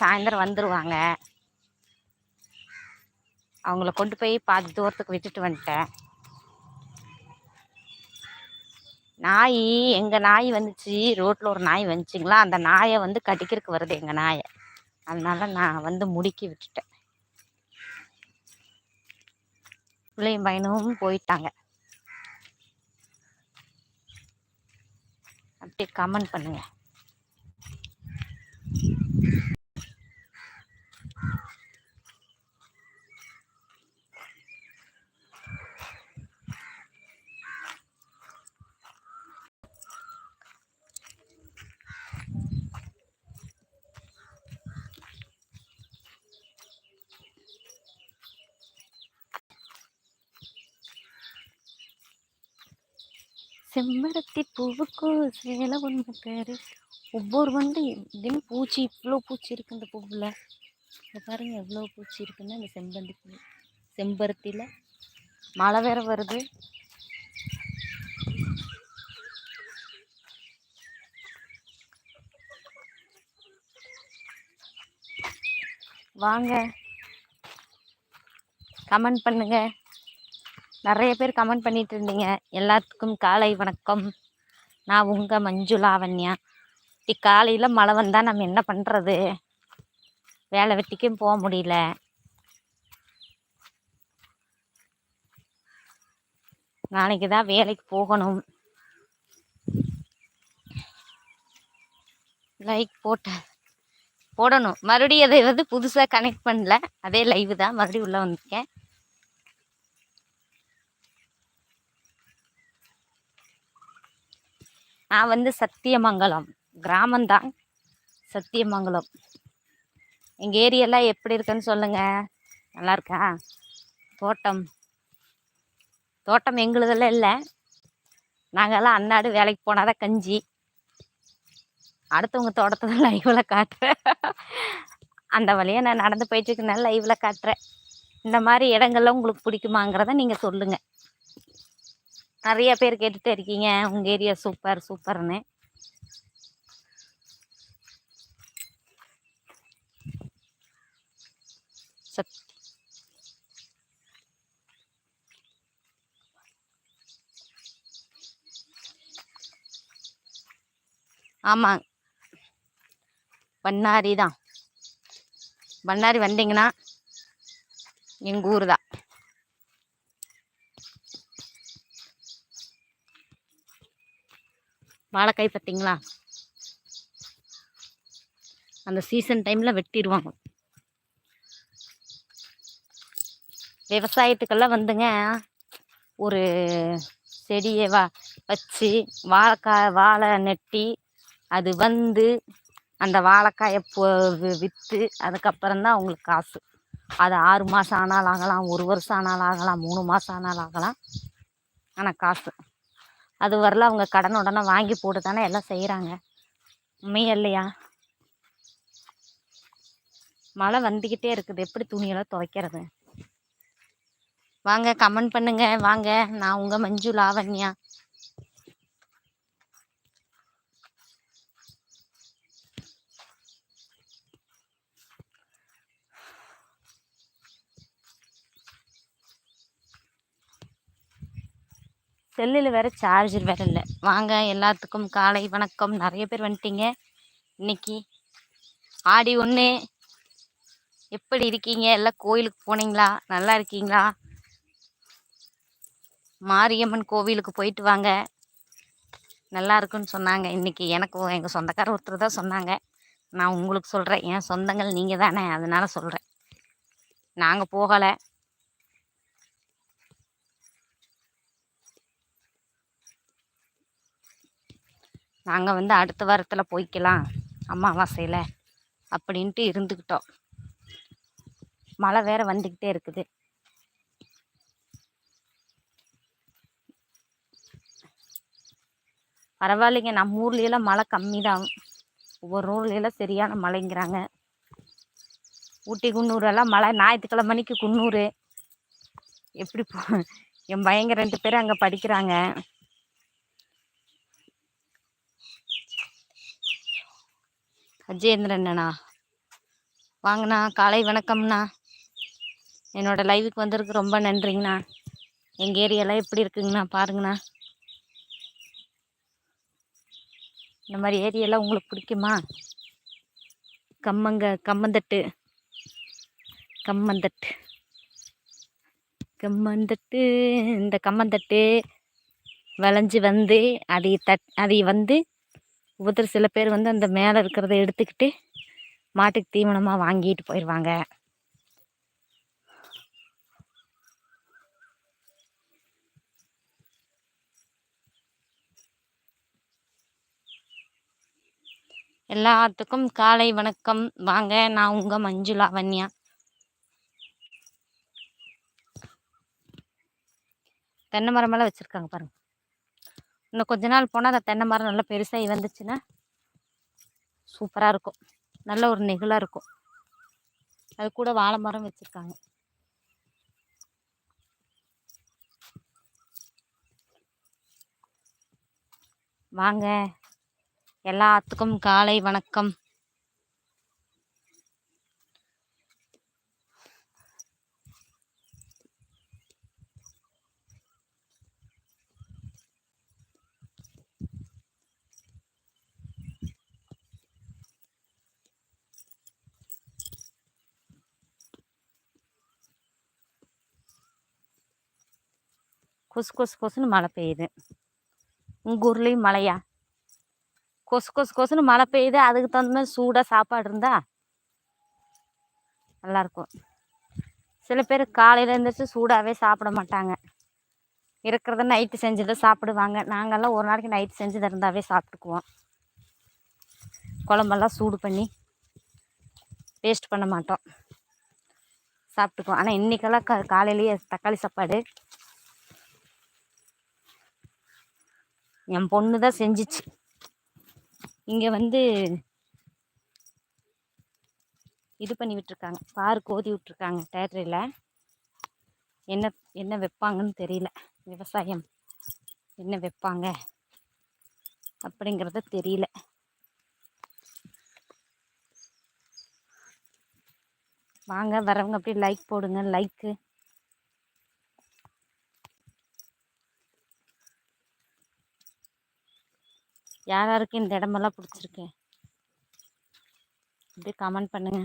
சாயந்தரம் வந்துடுவாங்க அவங்கள கொண்டு போய் பாதி தூரத்துக்கு விட்டுட்டு வந்துட்டேன். நாய் எங்கள் நாய் வந்துச்சு. ரோட்டில் ஒரு நாய் வந்துச்சுங்களா? அந்த நாயை வந்து கடிக்கிறதுக்கு வருது எங்கள் நாயை. அதனால நான் வந்து முடுக்கி விட்டுட்டேன். பிள்ளையும் பையனும் போயிட்டாங்க. அப்படியே கமெண்ட் பண்ணுங்கள் செம்பருத்தி பூவுக்கு சேலை ஒன்று பேரு. ஒவ்வொரு வந்து இதுன்னு பூச்சி இவ்வளோ பூச்சி இருக்கு இந்த பூவில். இப்போ பாருங்க எவ்வளோ பூச்சி இருக்குன்னா இந்த செம்பருத்தி பூ. செம்பருத்தியில் மழை வேற வருது. வாங்க. கமெண்ட் பண்ணுங்கள் நிறைய பேர் கமெண்ட் பண்ணிட்டு இருந்தீங்க எல்லாத்துக்கும் காலை வணக்கம். நான் உங்கள் மஞ்சு லாவண்யா காலையில் மழை வந்தால் நம்ம என்ன பண்ணுறது வேலை வெட்டிக்கும் போக முடியல. நாளைக்கு தான் வேலைக்கு போகணும். லைக் போட்ட போடணும். மறுபடியும் அதை வந்து புதுசாக கனெக்ட் பண்ணல. அதே லைவ் தான் மறுபடியும் உள்ளே வந்திருக்கேன். நான் வந்து சத்தியமங்கலம் கிராமந்தான் சத்தியமங்கலம். எங்கள் ஏரியாலாம் எப்படி இருக்குன்னு சொல்லுங்கள் நல்லா இருக்கா தோட்டம். தோட்டம் எங்களுதெல்லாம் இல்லை. நாங்கள்லாம் அன்னாடு வேலைக்கு போனால் தான் கஞ்சி. அடுத்தவங்க தோட்டத்தை தான் லைவில் காட்டுறேன். அந்த வழியாக நான் நடந்து போயிட்டுருக்கனால லைவில் காட்டுறேன். இந்த மாதிரி இடங்கள்லாம் உங்களுக்கு பிடிக்குமாங்கிறத நீங்கள் சொல்லுங்கள் நிறைய பேர் கேட்டுகிட்டே இருக்கீங்க. உங்கள் ஏரியா சூப்பர் சூப்பர்னு சத். ஆமாங்க பண்ணாரி தான் பண்ணாரி வந்தீங்கன்னா எங்கள் ஊர் தான் வாழைக்காய் பார்த்தீங்களா அந்த சீசன் டைமில் வெட்டிடுவாங்க விவசாயத்துக்கெல்லாம் வந்துங்க ஒரு செடியை வா வச்சு வாழைக்காய் வாழை நெட்டி அது வந்து அந்த வாழைக்காயை போ விற்று அதுக்கப்புறம் தான் அவங்களுக்கு காசு. அது ஆறு மாதம் ஆனாலும் ஆகலாம் ஒரு வருஷம் ஆனாலும் ஆகலாம் மூணு மாதம் ஆனாலும் ஆகலாம். ஆனால் காசு. அது வரல அவங்க கடன் உடனே வாங்கி போட்டு தானே எல்லாம் செய்கிறாங்க உண்மையா இல்லையா? மழை வந்துக்கிட்டே இருக்குது. எப்படி துணியெல்லாம் துவைக்கிறது? வாங்க கமெண்ட் பண்ணுங்க. வாங்க நான் உங்கள் மஞ்சு லாவண்யா. செல்லில் வேறு சார்ஜர் வேற இல்லை. வாங்க எல்லாத்துக்கும் காலை வணக்கம். நிறைய பேர் வந்துட்டீங்க. இன்னைக்கு ஆடி ஒன்று எப்படி இருக்கீங்க? எல்லாம் கோயிலுக்கு போனீங்களா? நல்லா இருக்கீங்களா? மாரியம்மன் கோவிலுக்கு போயிட்டு வாங்க. நல்லா இருக்குன்னு சொன்னாங்க. இன்னைக்கு எனக்கு எங்கள் சொந்தக்கார ஒருத்தர் தான் சொன்னாங்க. நான் உங்களுக்கு சொல்கிறேன் என் சொந்தங்கள் நீங்கள் தானே அதனால் சொல்கிறேன் நாங்கள் போகலை. நாங்கள் வந்து அடுத்த வாரத்தில் போய்க்கலாம். அமாவாசையில் அப்படின்ட்டு இருந்துக்கிட்டோம் மழை வேற வந்துக்கிட்டே இருக்குது. பரவாயில்லைங்க. நம்ம ஊர்லேயெல்லாம் மழை கம்மி தான் ஒவ்வொரு ஊர்லேயெல்லாம் சரியான மழைங்கிறாங்க. ஊட்டி குன்னூரெல்லாம் மழை. ஞாயிற்றுக்கிழமை மணிக்கு குன்னூர். எப்படி போ என் பையங்க ரெண்டு பேரும் அங்கே படிக்கிறாங்க. அஜயேந்திரண்ணா வாங்கண்ணா காலை வணக்கம்ண்ணா. என்னோட லைவுக்கு வந்ததுக்கு ரொம்ப நன்றிங்கண்ணா. எங்கள் ஏரியாலாம் எப்படி இருக்குங்கண்ணா பாருங்கண்ணா. இந்த மாதிரி ஏரியெல்லாம் உங்களுக்கு பிடிக்குமா? கம்மங்க கம்மந்தட்டு. கம்மந்தட்டு. கம்மந்தட்டு இந்த கம்மந்தட்டு. விளைஞ்சி வந்து அதை தட் அதை வந்து ஒவ்வொருத்தர் சில பேர் வந்து அந்த மேலே இருக்கிறத எடுத்துக்கிட்டு மாட்டுக்கு தீவனமாக வாங்கிட்டு போயிடுவாங்க எல்லாத்துக்கும் காலை வணக்கம். வாங்க நான் உங்கள் மஞ்சுளா வன்யா. தென்னை மரமெல்லாம் வச்சுருக்காங்க பாருங்க. இன்னும் கொஞ்ச நாள் போனால் அந்த தென்னை மரம் நல்லா பெருசாகி வந்துச்சுன்னா சூப்பராக இருக்கும். நல்ல ஒரு நெகிழாக இருக்கும். அது கூட வாழை மரம் வச்சுருக்காங்க. வாங்க. எல்லாத்துக்கும் காலை வணக்கம். கொசு கொசு கொசுன்னு மழை பெய்யுது. உங்கள் ஊர்லேயும் மழையா? கொசு கொசு கொசுன்னு மழை பெய்யுது. அதுக்கு தகுந்த மாதிரி சூடாக சாப்பாடு இருந்தா நல்லாயிருக்கும் சில பேர் காலையில் எழுந்திரிச்சு சூடாகவே சாப்பிட மாட்டாங்க. இருக்கிறத நைட்டு செஞ்சதை சாப்பிடுவாங்க. நாங்கள்லாம் ஒரு நாளைக்கு நைட்டு செஞ்சது இருந்தாவே சாப்பிட்டுக்குவோம். குழம்பெல்லாம் சூடு பண்ணி வேஸ்ட் பண்ண மாட்டோம். சாப்பிட்டுக்குவோம். ஆனால் இன்றைக்கெல்லாம் க காலையிலேயே தக்காளி சாப்பாடு என் பொண்ணு தான் செஞ்சிச்சு. இங்கே வந்து இது பண்ணி விட்டுருக்காங்க. பார் கோதி விட்டுருக்காங்க டேட்டரியில் என்ன என்ன வைப்பாங்கன்னு தெரியல. விவசாயம். என்ன வைப்பாங்க? அப்படிங்கிறத தெரியல. வாங்க வரவங்க அப்படியே லைக் போடுங்க லைக்கு யார் யாருக்கு இந்த இடமெல்லாம் பிடிச்சிருக்கு? அப்படியே கமெண்ட் பண்ணுங்க.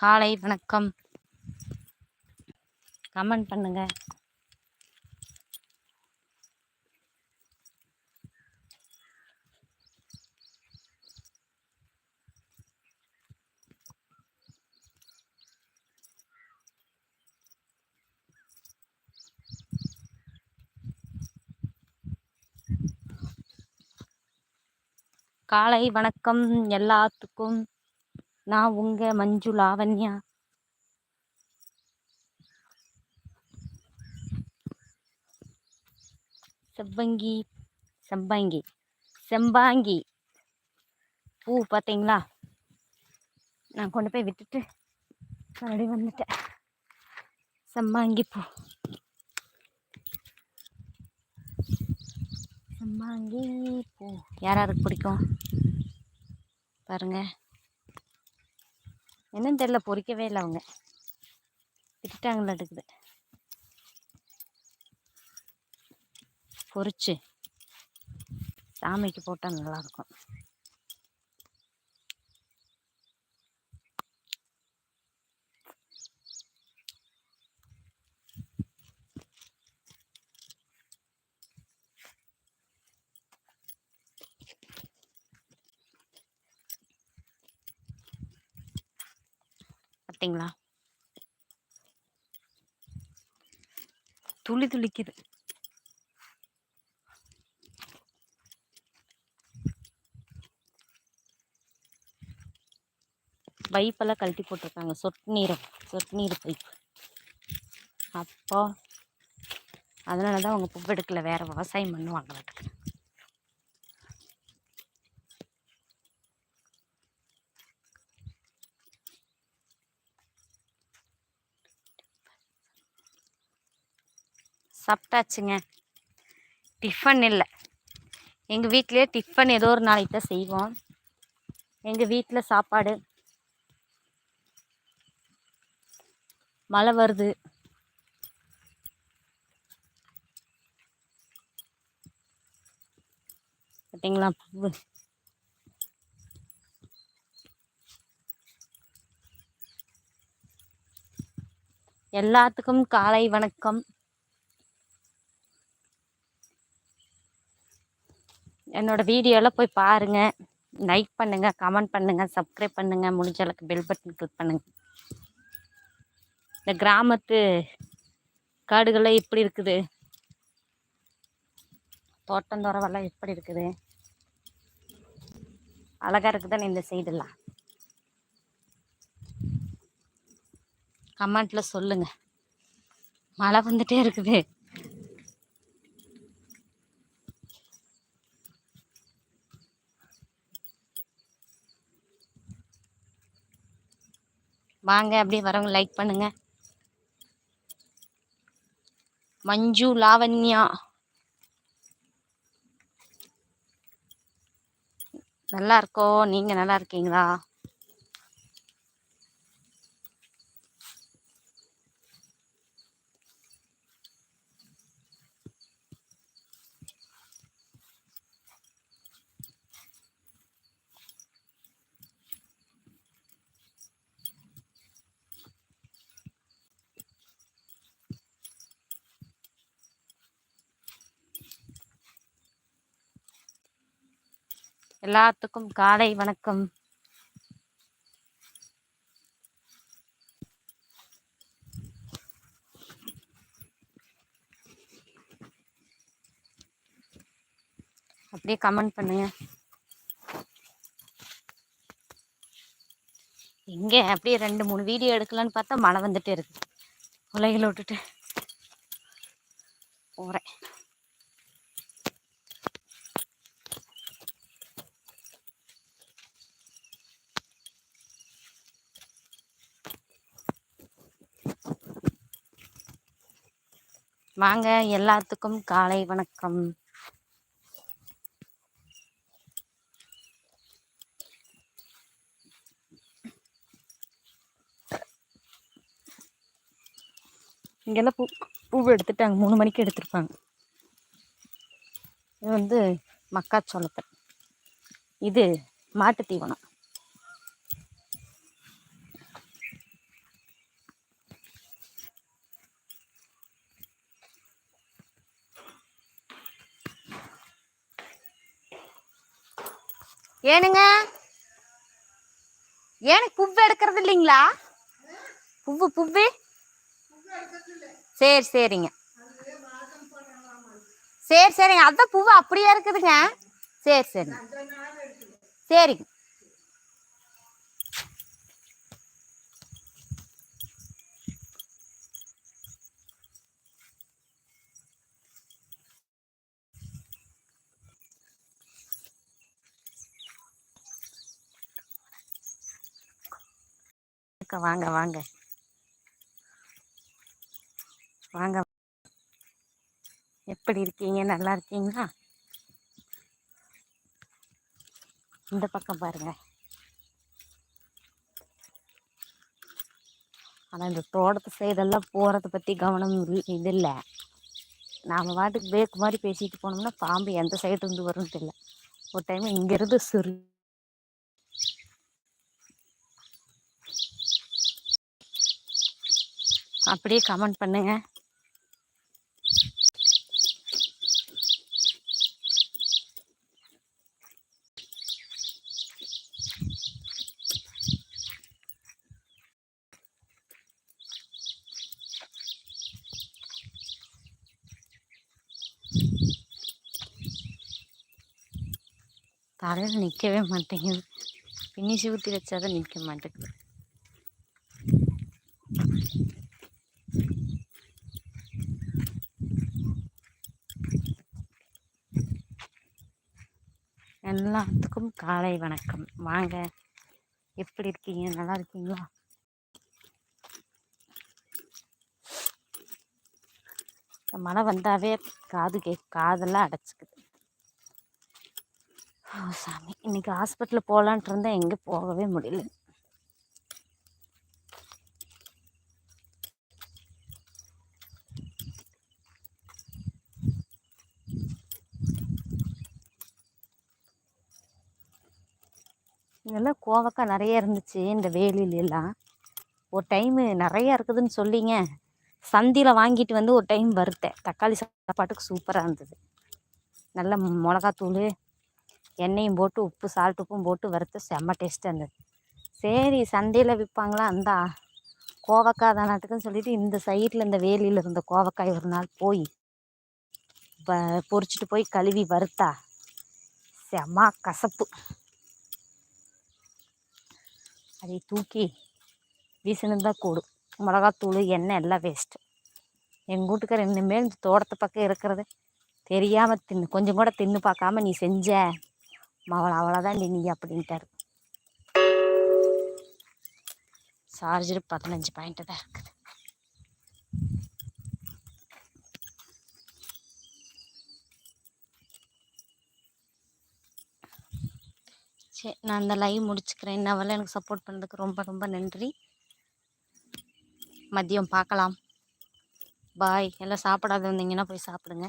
காலை வணக்கம். கமெண்ட் பண்ணுங்கள் காலை வணக்கம் எல்லாத்துக்கும். நான் உங்க மஞ்சு லாவண்யா. செவ்வங்கி செம்பாங்கி செம்பாங்கி. பூ பார்த்தீங்களா நான் கொண்டு போய் விட்டுட்டு மறுபடியும் வந்துட்டேன். செம்பாங்கி பூ. செம்பாங்கி பூ. யார் யாருக்கு பிடிக்கும்? பாருங்கள் என்னன்னு தெரியல பொறிக்கவே இல்லை அவங்க. விட்டுட்டாங்களா இருக்குது பொறிச்சு. சாமிக்கு போட்டால் நல்லாயிருக்கும் பார்த்தீங்களா துளி துளிக்குது. பைப்பெல்லாம் கழட்டி போட்டிருக்காங்க. சொட்டு நீர் சொட்டு நீர் பைப். அப்போ அதனால தான் அவங்க பூ எடுக்கல வேறு விவசாயம் பண்ணுவாங்க. சாப்பிட்டாச்சுங்க. டிஃபன் இல்லை. எங்கள் வீட்டிலேயே டிஃபன் ஏதோ ஒரு நாளைக்கு தான் செய்வோம். எங்கள் வீட்டில் சாப்பாடு. மழை வருது. பார்த்தீங்களா பூ. எல்லாத்துக்கும் காலை வணக்கம். என்னோட வீடியோலாம் போய் பாருங்கள் லைக் பண்ணுங்கள் கமெண்ட் பண்ணுங்கள் சப்ஸ்கிரைப் பண்ணுங்கள் முடிஞ்ச அளவுக்கு பெல் பட்டன் கிளிக் பண்ணுங்கள் இந்த கிராமத்து காடுகள்லாம் எப்படி இருக்குது? தோட்டந்தோரவெல்லாம் எப்படி இருக்குது? அழகா இருக்குதானே இந்த சைடெல்லாம் கமெண்ட்டில் சொல்லுங்கள் மழை வந்துகிட்டே இருக்குது. வாங்க அப்படியே வரவங்க லைக் பண்ணுங்க. மஞ்சு லாவண்யா. நல்லா இருக்கோம் நீங்க நல்லா இருக்கீங்களா? எல்லாத்துக்கும் காலை வணக்கம். அப்படியே கமெண்ட் பண்ணுங்க. எங்க அப்படியே ரெண்டு மூணு வீடியோ எடுக்கலான்னு பார்த்தா மழை வந்துட்டே இருக்கு. உலகில் விட்டுட்டு. வாங்க எல்லாத்துக்கும் காலை வணக்கம். இங்கெல்லாம் பூ பூவை எடுத்துட்டாங்க. மூணு மணிக்கு எடுத்திருப்பாங்க. இது வந்து மக்காச்சோளத்தை இது மாட்டு தீவனம் ஏனுங்க? ஏனுக்கு புவ்வு எடுக்கிறது இல்லைங்களா? புவ்வு புவ்வு? சரி சரிங்க. சரி சரிங்க. அதான் பூவு அப்படியே இருக்குதுங்க. சரி சரிங்க. சரிங்க. அக்கா, வாங்க வாங்க. வாங்க. எப்படி இருக்கீங்க? நல்லா இருக்கீங்களா? இந்த பக்கம் பாருங்க. ஆனால் இந்த தோட்டத்து சைடெல்லாம் போகிறத பற்றி கவனம் இல்ல- இது இல்லை நாம் பாட்டுக்கு பேக்கு மாதிரி பேசிட்டு போனோம்னா பாம்பு எந்த சைடு இருந்து வரும்னு தெரியல. ஒரு டைம் இங்கேருந்து சுரு அப்படியே கமெண்ட் பண்ணுங்க. தலையில் நிற்கவே மாட்டேங்குது. பின்னி ஊற்றி வச்சாதான் நிற்க மாட்டேங்குது. எல்லாத்துக்கும் காலை வணக்கம். வாங்க. எப்படி இருக்கீங்க? நல்லா இருக்கீங்களா? இந்த மழை வந்தாவே காது கே காதெல்லாம் அடைச்சிக்குது. ஓ சாமி. இன்னைக்கு ஹாஸ்பிட்டல் போகலான்ட்டு இருந்தேன். எங்கே போகவே முடியல. இங்கெல்லாம் கோவக்காய் நிறைய இருந்துச்சு இந்த வேலிலெல்லாம். ஒரு டைமு நிறையா இருக்குதுன்னு சொல்லிங்க. சந்தியில் வாங்கிட்டு வந்து ஒரு டைம் வறுத்தேன். தக்காளி சாப்பாட்டுக்கு சூப்பராக இருந்தது. நல்ல மிளகாத்தூள் எண்ணெயும் போட்டு உப்பு சால்ட் உப்பும் போட்டு வறுத்து செம்ம டேஸ்ட்டாக இருந்தது. சரி சந்தையில் விற்பாங்களா அந்த கோவக்காய் தானாட்டுக்குன்னு சொல்லிட்டு இந்த சைடில் இந்த வேலியில் இருந்த கோவக்காய் ஒரு நாள் போய் ப பொரிச்சிட்டு போய் கழுவி வறுத்தா செம்ம கசப்பு. அதை தூக்கி வீசினது தான் கூடும் மிளகாத்தூள் எண்ணெய் எல்லாம் வேஸ்ட்டு எங்கள் வீட்டுக்கார இனிமேல் இந்த தோட்டத்து பக்கம் இருக்கிறது தெரியாமல் தின்னு கொஞ்சம் கூட தின்னு பார்க்காம நீ செஞ்ச. மவளை அவ்வளோதான் நீ அப்படின்ட்டாரு. சார்ஜர் பதினஞ்சு பாயிண்ட்டு தான் இருக்குது. சரி நான் அந்த லைவ் முடிச்சுக்கிறேன். இன்ன எனக்கு சப்போர்ட் பண்ணதுக்கு ரொம்ப ரொம்ப நன்றி. மதியம் பார்க்கலாம். பாய் எல்லாம் சாப்பிடாத வந்தீங்கன்னா போய் சாப்பிடுங்க.